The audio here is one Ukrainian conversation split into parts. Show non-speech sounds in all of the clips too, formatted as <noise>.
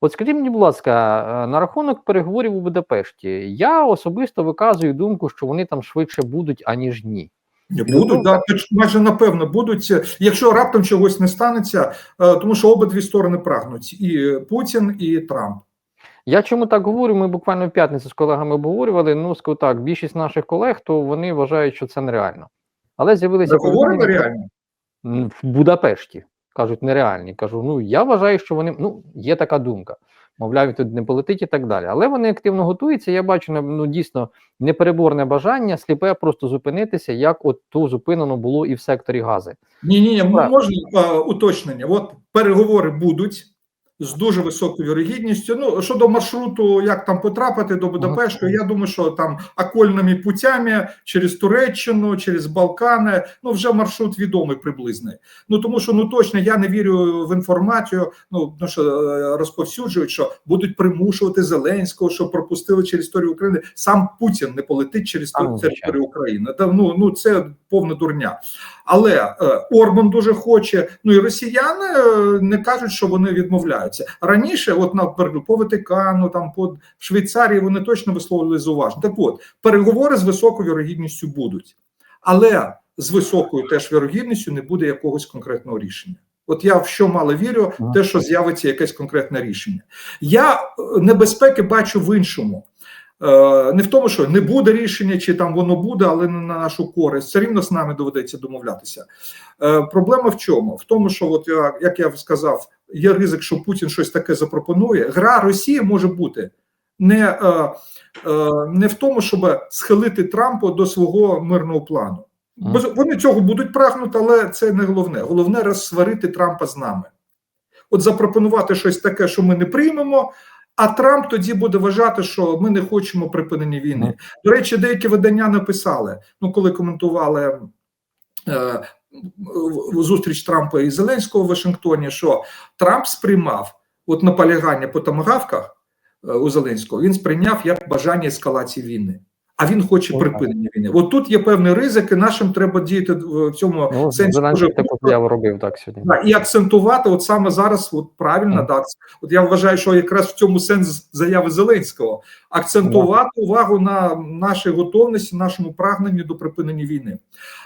От скажіть мені, будь ласка, е, на рахунок переговорів у Будапешті, я особисто виказую думку, що вони там швидше будуть, аніж ні. Ну, Будуть, ну, да, майже напевно будуть, якщо раптом чогось не станеться, е, тому що обидві сторони прагнуть і Путін, і Трамп. Я чому так говорю? Ми буквально в п'ятницю з колегами обговорювали. Ну, скажу так, більшість наших колег, то вони вважають, що це нереально. Але з'явилися повідомлення- реально. В Будапешті. Кажуть, нереальні. Кажу, ну я вважаю, що вони ну є така думка. Мовляв, тут не полетить і так далі. Але вони активно готуються. Я бачу ну дійсно непереборне бажання, сліпе просто зупинитися, як от то зупинено було і в секторі гази. Ні, ні, можна уточнення. От переговори будуть з дуже високою вірогідністю. Ну щодо маршруту, як там потрапити до Будапешту, я думаю, що там окольними путями через Туреччину, через Балкани. Ну вже маршрут відомий приблизний. Ну тому що ну точно я не вірю в інформацію. Ну тому що е, розповсюджують, що будуть примушувати Зеленського, щоб пропустили через територію України. Сам Путін не полетить через ну, територію. України. Та, ну, ну це повна дурня. Але е, Орбан дуже хоче. Ну і росіяни е, не кажуть, що вони відмовляються раніше. От наприклад, по Ватикану, там по Швейцарії вони точно висловлювали зауваження. Так от переговори з високою вірогідністю будуть, але з високою теж вірогідністю не буде якогось конкретного рішення. От я в що мало вірю, те, що з'явиться якесь конкретне рішення. Я е, небезпеки бачу в іншому. Е, Не в тому, що не буде рішення, чи там воно буде, але не на нашу користь. Все рівно з нами доведеться домовлятися. Е, Проблема в чому? В тому, що, от я, як я сказав, є ризик, що Путін щось таке запропонує. Гра Росії може бути не, е, е, не в тому, щоб схилити Трампа до свого мирного плану. Бо Вони цього будуть прагнути, але це не головне. Головне розсварити Трампа з нами. От запропонувати щось таке, що ми не приймемо. А Трамп тоді буде вважати, що ми не хочемо припинення війни. До речі, деякі видання написали, ну коли коментували е, зустріч Трампа і Зеленського в Вашингтоні, що Трамп сприймав от наполягання по томагавках е, у Зеленського, він сприйняв як бажання ескалації війни. А він хоче припинення війни. От тут є певний ризик, і нашим треба діяти в цьому Ну, сенсі. Дуже таку заяву робив так сьогодні. Да, і акцентувати, от саме зараз, от правильно, Мгм. так. От я вважаю, що якраз в цьому сенс заяви Зеленського акцентувати увагу на нашій готовності, нашому прагненні до припинення війни.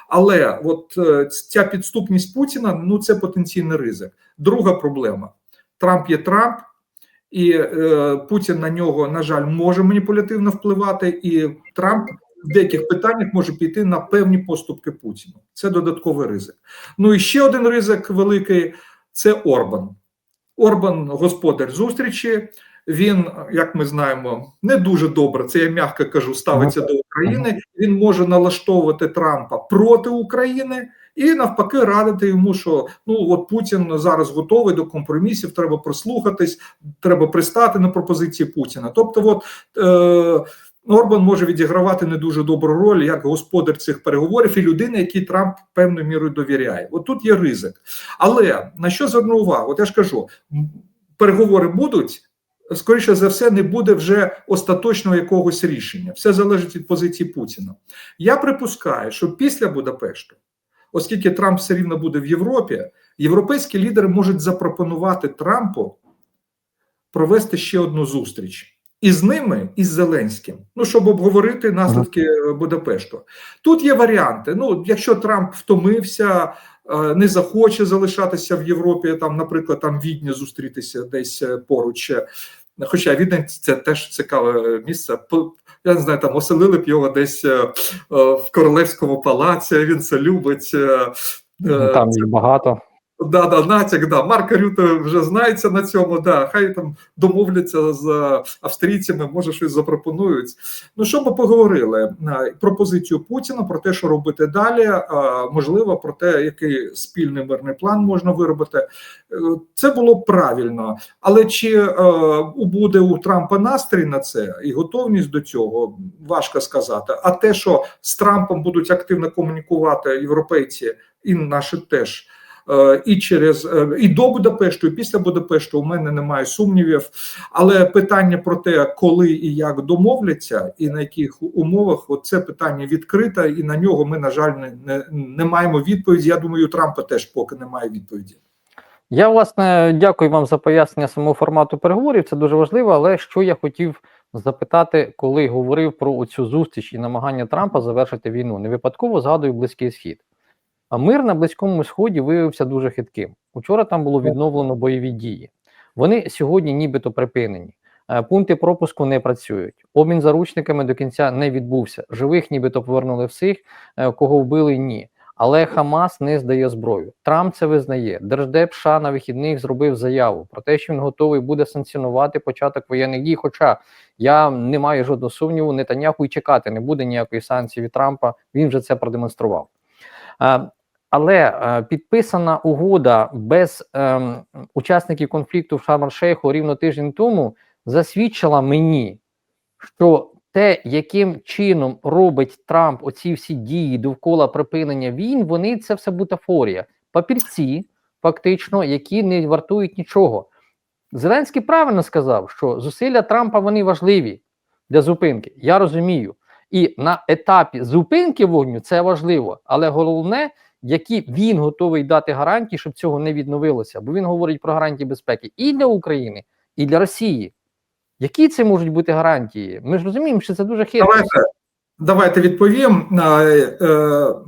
Але от е, ця підступність Путіна ну це потенційний ризик. Друга проблема: Трамп є Трамп. І е, Путін на нього, на жаль, може маніпулятивно впливати, і Трамп в деяких питаннях може піти на певні поступки Путіну. Це додатковий ризик. Ну і ще один ризик великий це Орбан. Орбан, господар зустрічі. Він, як ми знаємо, не дуже добре. Це я м'яко кажу, ставиться до України. Він може налаштовувати Трампа проти України і навпаки радити йому, що ну от Путін зараз готовий до компромісів. Треба прислухатись, треба пристати на пропозиції Путіна. Тобто, от е, Орбан може відігравати не дуже добру роль як господар цих переговорів і людина, якій Трамп певною мірою довіряє. От тут є ризик. Але на що зверну увагу? От я ж кажу, переговори будуть. Скоріше за все, не буде вже остаточного якогось рішення. Все залежить від позиції Путіна. Я припускаю, що після Будапешту, оскільки Трамп все рівно буде в Європі, європейські лідери можуть запропонувати Трампу провести ще одну зустріч. І з ними, і з Зеленським, ну щоб обговорити наслідки е, Будапешту. Тут є варіанти. Ну, якщо Трамп втомився, е, не захоче залишатися в Європі, там, наприклад, там в Відні зустрітися десь е, поруч. Хоча Відень це теж цікаве місце. Я не знаю, там оселили б його десь е, е, в королевському палаці. Він це любить. е, е, Там їх багато. Да, да, натяк, да. Марка Рюте вже знається на цьому. Да, хай там домовляться з австрійцями, може щось запропонують. Ну що ми поговорили Е, про позицію Путіна, про те, що робити далі. Можливо, про те, який спільний мирний план можна виробити. Е, Це було правильно, але чи е, буде у Трампа настрій на це і готовність до цього, важко сказати. А те, що з Трампом будуть активно комунікувати європейці, і наші теж. Е, І через е, і до Будапешту, і після Будапешту у мене немає сумнівів. Але питання про те, коли і як домовляться, і на яких умовах, от це питання відкрите, і на нього ми, на жаль, не, не, не маємо відповіді. Я думаю, Трампа теж поки немає відповіді. Я власне дякую вам за пояснення самого формату переговорів. Це дуже важливо. Але що я хотів запитати, коли говорив про цю зустріч і намагання Трампа завершити війну, не випадково згадую Близький Схід. А мир на Близькому Сході виявився дуже хитким. Учора там було відновлено бойові дії. Вони сьогодні нібито припинені. Е, Пункти пропуску не працюють. Обмін заручниками до кінця не відбувся. Живих нібито повернули всіх, е, кого вбили ні. Але Хамас не здає зброю. Трамп це визнає. Держдеп США на вихідних зробив заяву про те, що він готовий буде санкціонувати початок воєнних дій. Хоча я не маю жодного сумніву, Нетаньяху і чекати не буде ніякої санкції від Трампа. Він вже це продемонстрував. Е, Але е, підписана угода без ем, учасників конфлікту в Шарм-Шейху рівно тиждень тому засвідчила мені, що те, яким чином робить Трамп оці всі дії довкола припинення війн, вони це все бутафорія. Папірці, фактично, які не вартують нічого. Зеленський правильно сказав, що зусилля Трампа вони важливі для зупинки. Я розумію. І на етапі зупинки вогню це важливо, але головне, які він готовий дати гарантії, щоб цього не відновилося. Бо він говорить про гарантії безпеки і для України, і для Росії. Які це можуть бути гарантії? Ми ж розуміємо, що це дуже хитро. Давайте, давайте відповім. Е,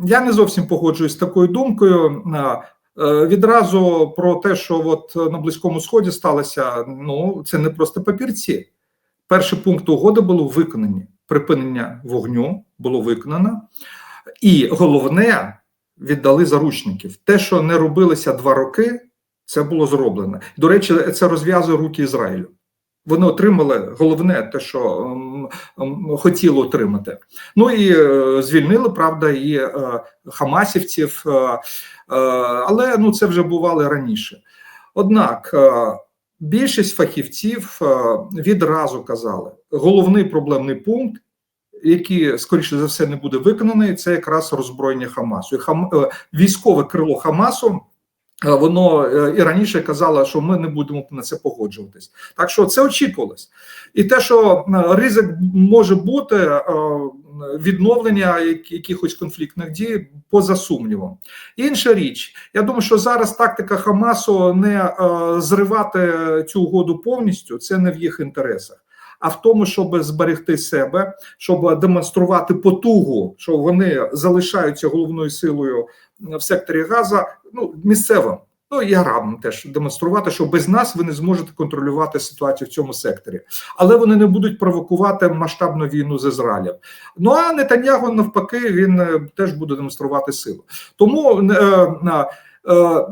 Я не зовсім погоджуюсь з такою думкою. Е, Відразу про те, що от на Близькому Сході сталося, ну це не просто папірці. Перший пункт угоди було виконані. Припинення вогню було виконано, і головне віддали заручників. Те, що не робилося два роки, це було зроблено. До речі, це розв'язує руки Ізраїлю. Вони отримали головне, те, що ем, ем, хотіли отримати. Ну і е, звільнили, правда, і е, хамасівців, е, але ну це вже бувало раніше. Однак більшість фахівців відразу казали, головний проблемний пункт. Який скоріше за все не буде виконаний, це якраз роззброєння Хамасу. Хам е, військове крило Хамасу Е, Воно е, і раніше казало, що ми не будемо на це погоджуватись. Так що це очікувалось, і те, що ризик може бути відновлення якихось конфліктних дій, поза сумнівом. Інша річ, я думаю, що зараз тактика Хамасу не зривати цю угоду повністю, це не в їх інтересах. А в тому, щоб зберегти себе, щоб демонструвати потугу, що вони залишаються головною силою в секторі Газа, ну місцевим. Ну і арабам теж демонструвати, що без нас ви не зможете контролювати ситуацію в цьому секторі, але вони не будуть провокувати масштабну війну з Ізраїлем. Ну а Нетаньягу навпаки він е, теж буде демонструвати силу. Тому е, е, е,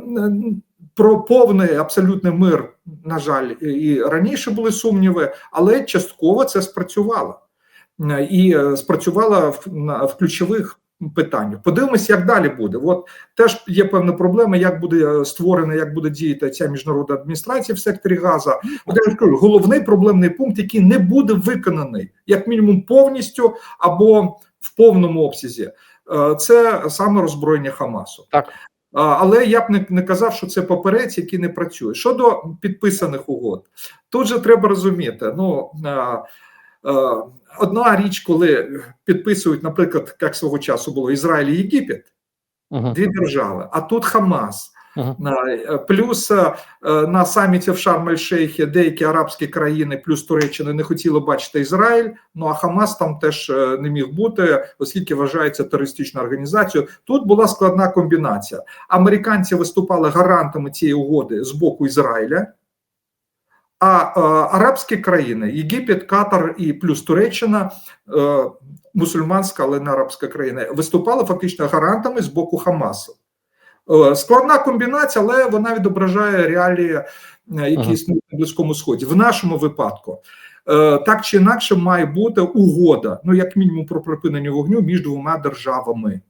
про повний абсолютний мир, на жаль, і раніше були сумніви, але частково це спрацювало і е, спрацювало в, в ключових питаннях. Подивимось, як далі буде. От теж є певна проблема, як буде е, створена, як буде діяти ця міжнародна адміністрація в секторі Газа. От я кажу, головний проблемний пункт, який не буде виконаний, як мінімум, повністю або в повному обсязі, е, це саме роззброєння Хамасу. Так. Але я б не, не казав, що це паперець, який не працює. Щодо підписаних угод, тут же треба розуміти. Ну одна річ, коли підписують, наприклад, як свого часу було Ізраїль і Єгипет, дві держави, а тут Хамас. А, Плюс е, на саміті в Шарм-ель-Шейхі деякі арабські країни, плюс Туреччина, не хотіли бачити Ізраїль. Ну а Хамас там теж е, не міг бути, оскільки вважається терористичною організацією. Тут була складна комбінація. Американці виступали гарантами цієї угоди з боку Ізраїля. А е, арабські країни Єгипет, Катар і плюс Туреччина, е, мусульманська, але не арабська країна, виступали фактично гарантами з боку Хамасу. Е, Складна комбінація, але вона відображає реалії, е, які Ага. існують на Близькому Сході. В нашому випадку е, так чи інакше має бути угода, ну як мінімум про припинення вогню між двома державами.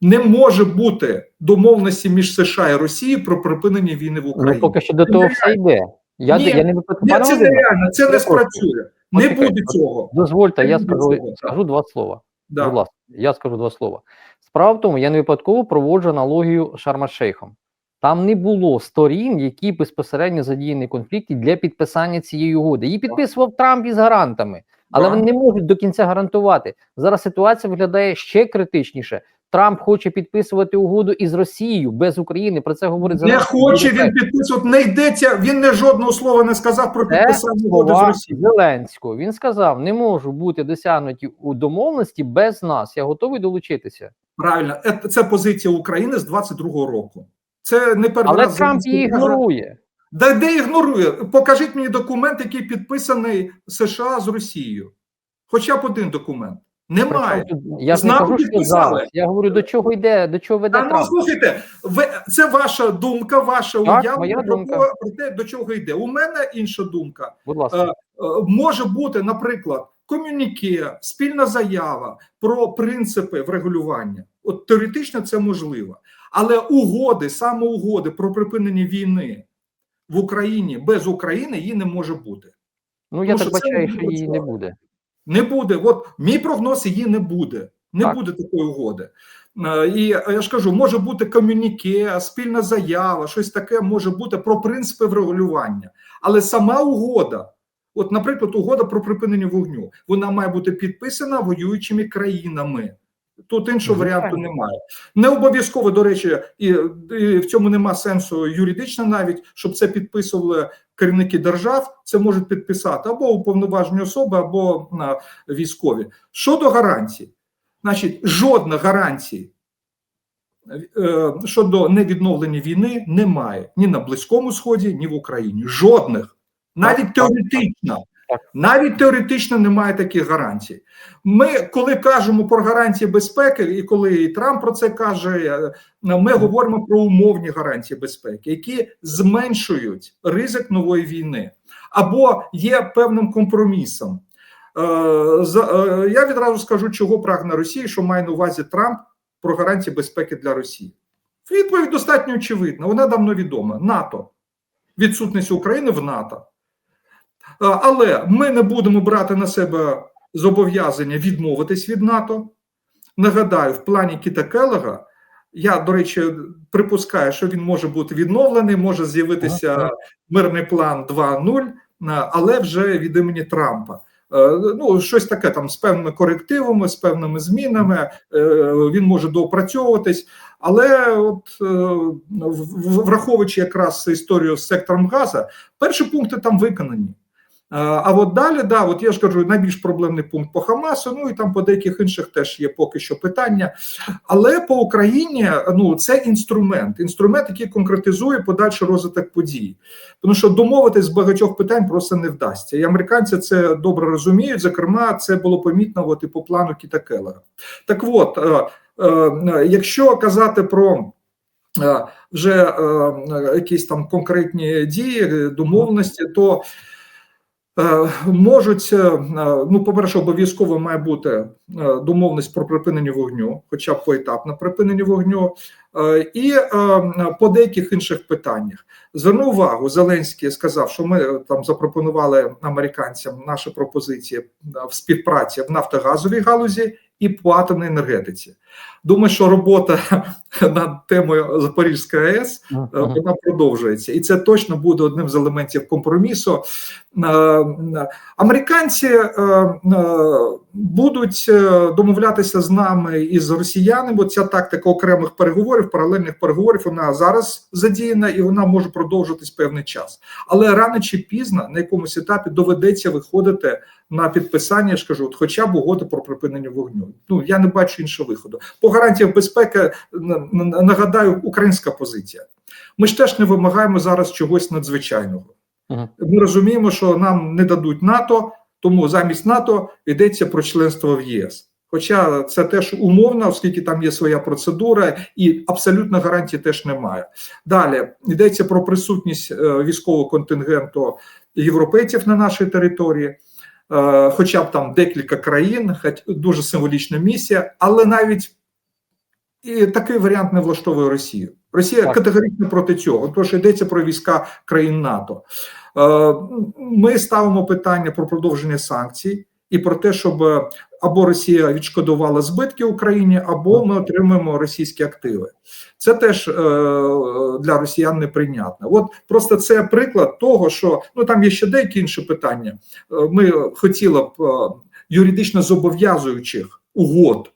Не може бути домовленості між США і Росією про припинення війни в Ну, Україні. поки що до того все йде. Я, Ні, я не. Ні, це Володимире, нереально, це не спрацює. Не буде цього. Дозвольте, я скажу, скажу два слова. Будь ласка, я скажу два слова. Справа в тому, я не випадково проводжу аналогію з Шарма-Шейхом. Там не було сторін, які безпосередньо задіяні в конфлікті для підписання цієї угоди. Її підписував Трамп із гарантами, але вони не можуть до кінця гарантувати. Зараз ситуація виглядає ще критичніше. Трамп хоче підписувати угоду із Росією без України. Про це говорить Не хоче він підписувати, не йдеться. Він не жодного слова не сказав про підписання угоди з Росією. Зеленського. Він сказав: не можу бути досягнуті у домовленості без нас. Я готовий долучитися. Правильно, Е, це позиція України з 22-го року. Це не перший Але раз Трамп її ігнорує. Да де ігнорує? Покажіть мені документ, який підписаний США з Росією. Хоча б один документ. Немає. Я ж не кажу, що зараз. Я говорю, до чого йде, до чого веде Та, ну, слухайте, ви, це ваша думка, ваша моя про, думка. те- про те, до чого йде. У мене інша думка. Будь ласка. Е, може бути, наприклад, комюніке, спільна заява про принципи врегулювання. От теоретично це можливо. Але угоди, саме угоди про припинення війни в Україні без України її не може бути. ну я тому так бачаю, що її не буде. Не буде. От мій прогноз її не буде. Не Так. буде такої угоди. Е, І я ж кажу, може бути комюніке, спільна заява, щось таке може бути про принципи врегулювання. Але сама угода, от, наприклад, угода про припинення вогню, вона має бути підписана воюючими країнами. Тут іншого варіанту немає. Не обов'язково, до речі, і, і в цьому нема сенсу юридично навіть, щоб це підписували керівники держав. Це можуть підписати або уповноважені особи, або а, військові. Щодо гарантій, значить, жодних гарантій е, щодо невідновлення війни немає ні на Близькому Сході, ні в Україні. Жодних. Навіть теоретично. Навіть теоретично немає таких гарантій. Ми, коли кажемо про гарантії безпеки, і коли і Трамп про це каже, е, ми говоримо про умовні гарантії безпеки, які зменшують ризик нової війни, або є певним компромісом. Е, е, Я відразу скажу, чого прагне Росія, що має на увазі Трамп про гарантії безпеки для Росії. Відповідь достатньо очевидна. Вона давно відома. НАТО, відсутність України в НАТО. Е, Але ми не будемо брати на себе зобов'язання відмовитись від НАТО. Нагадаю, в плані Кіта Келлера, я, до речі, припускаю, що він може бути відновлений, може з'явитися мирний план 2.0, е, але вже від імені Трампа. Е, Ну, щось таке там з певними корективами, з певними змінами. Він може доопрацьовуватись. Але, от враховуючи якраз історію з сектором газу, перші пункти там виконані. Е, А от далі, да, от я ж кажу, найбільш проблемний пункт по Хамасу, ну і там по деяких інших теж є поки що питання. Але по Україні ну це інструмент, інструмент, який конкретизує подальший розвиток подій. Тому що домовитись з багатьох питань просто не вдасться. І американці це добре розуміють. Зокрема, це було помітно от і по плану Кіта Келлера. Так от, е, е, якщо казати про. Вже е, якісь там конкретні дії, домовленості, то Можуть, е, ну, по-перше, обов'язково має бути е, домовленість про припинення вогню, хоча б поетапне припинення вогню, е, і е, по деяких інших питаннях. Зверну увагу, Зеленський сказав, що ми е, там запропонували американцям наші пропозиції е, в співпраці в нафтогазовій галузі і по атомній енергетиці. Думаю, що робота <laughs> над темою Запорізької АЕС е, вона продовжується, і це точно буде одним з елементів компромісу. Е, е, Американці будуть домовлятися з нами і з росіянами. Бо ця тактика окремих переговорів, паралельних переговорів, вона зараз задіяна і вона може продовжитись певний час. Але рано чи пізно на якомусь етапі доведеться виходити на підписання. Я ж кажу, от хоча б угоди про припинення вогню. Ну я не бачу іншого виходу. По гарантіях безпеки нагадаю, українська позиція. Ми ж теж не вимагаємо зараз чогось надзвичайного. Ми розуміємо, що нам не дадуть НАТО, тому замість НАТО йдеться про членство в ЄС. Хоча це теж умовно, оскільки там є своя процедура, і абсолютно гарантії теж немає. Далі йдеться про присутність е, військового контингенту європейців на нашій території, хоча б там декілька країн, хоч дуже символічна місія, але навіть і такий варіант не влаштовує Росію. Росія Так. категорично проти цього, Тож йдеться про війська країн НАТО. Е, Ми ставимо питання про продовження санкцій і про те, щоб е, або Росія відшкодувала збитки Україні, або ми отримаємо російські активи. Це теж е, для росіян неприйнятно. От просто це приклад того, що ну там є ще деякі інші питання. Е, Ми хотіли б е, юридично зобов'язуючих угод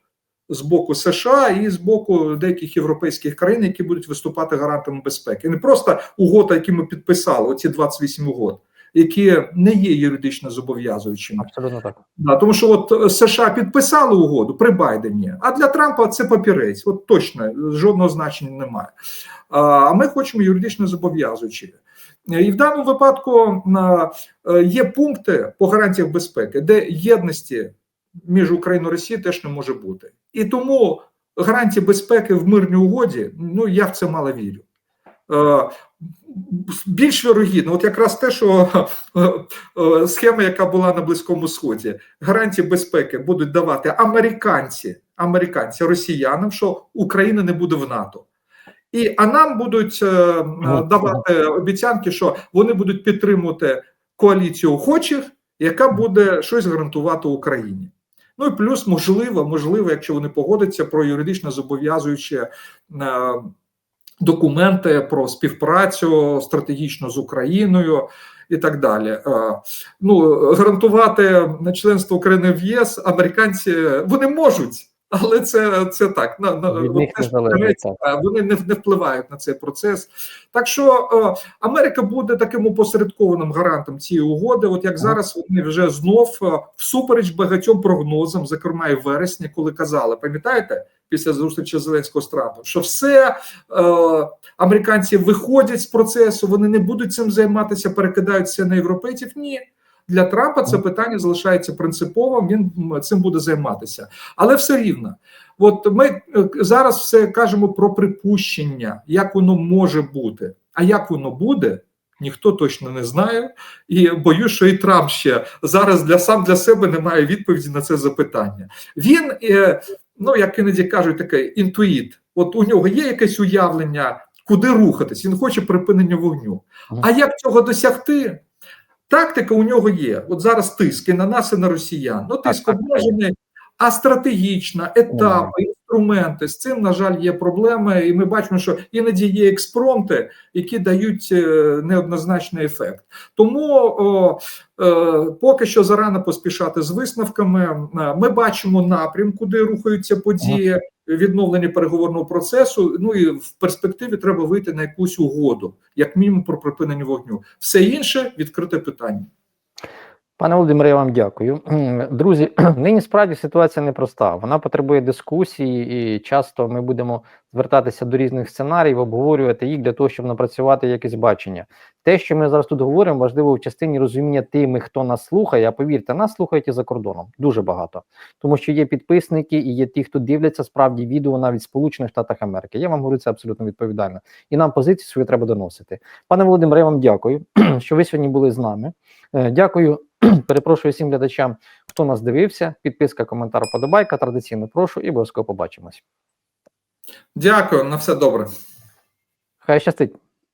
з боку США і з боку деяких європейських країн, які будуть виступати гарантами безпеки. Не просто угода, які ми підписали, оці 28 угод, які не є юридично зобов'язуючими. Абсолютно так. Да, тому що от е, США підписали угоду при Байдені, а для Трампа це папірець. От точно жодного значення немає. А ми хочемо юридично зобов'язуючі. Е, І в даному випадку е, є пункти по гарантіях безпеки, де єдності між Україною і Росією теж не може бути. І тому гарантії безпеки в мирній угоді, ну я в це мало вірю. Е, Більш вірогідно, от якраз те, що е, е, схема, яка була на Близькому Сході, гарантії безпеки будуть давати американці, американці росіянам, що Україна не буде в НАТО. І а нам будуть давати обіцянки, що вони будуть підтримувати коаліцію охочих, яка буде щось гарантувати Україні. Ну і плюс, можливо, можливо, якщо вони погодяться про юридично зобов'язуючі е, документи про співпрацю стратегічно з Україною і так далі. Е, Ну гарантувати членство України в ЄС американці вони можуть. Але це це так на, на Від них теж не залежить, так. вони не, не впливають на цей процес. Так що е, Америка буде таким опосередкованим гарантом цієї угоди. От як зараз вони вже знов е, всупереч багатьом прогнозам, зокрема і в вересні, коли казали, пам'ятаєте, після зустрічі Зеленського з Трампом, що все е, американці виходять з процесу, вони не будуть цим займатися, перекидаються на європейців. Ні. Для Трампа це питання залишається принциповим. Він цим буде займатися, але все рівно. От ми е, зараз все кажемо про припущення, як воно може бути. А як воно буде, ніхто точно не знає. І боюсь, що і Трамп ще зараз для сам для себе не має відповіді на це запитання. Він, е, ну як іноді кажуть, такий інтуїт. От у нього є якесь уявлення, куди рухатись. Він хоче припинення вогню. А як цього досягти? Тактика у нього є. От зараз тиски на нас, і на росіян. Ну, тиск обмежений, а стратегічна, етапи, інструменти. З цим, на жаль, є проблеми, і ми бачимо, що іноді є експромти, які дають е, неоднозначний ефект. Тому о, е, поки що зарано поспішати з висновками. Е, Ми бачимо напрям, куди рухаються події. Відновлення переговорного процесу, ну і в перспективі треба вийти на якусь угоду, як мінімум про припинення вогню. Все інше відкрите питання. Пане Володимире, я вам дякую. <clears throat> Друзі, <clears throat> нині справді ситуація непроста. Вона потребує дискусії, і часто ми будемо звертатися до різних сценаріїв, обговорювати їх для того, щоб напрацювати якесь бачення. Те, що ми зараз тут говоримо, важливо в частині розуміння тими, хто нас слухає. А повірте, нас слухають і за кордоном дуже багато, тому що є підписники і є ті, хто дивляться справді відео навіть Сполучених Штатах Америки. Я вам говорю це абсолютно відповідально, і нам позицію свою треба доносити. Пане Володимире, я вам дякую, <clears throat> що ви сьогодні були з нами. Е, Дякую. <clears throat> Перепрошую всім глядачам, хто нас дивився. Підписка, коментар, подобайка. Традиційно прошу і обов'язково побачимось. Дякую, на все добре. Хай щастить.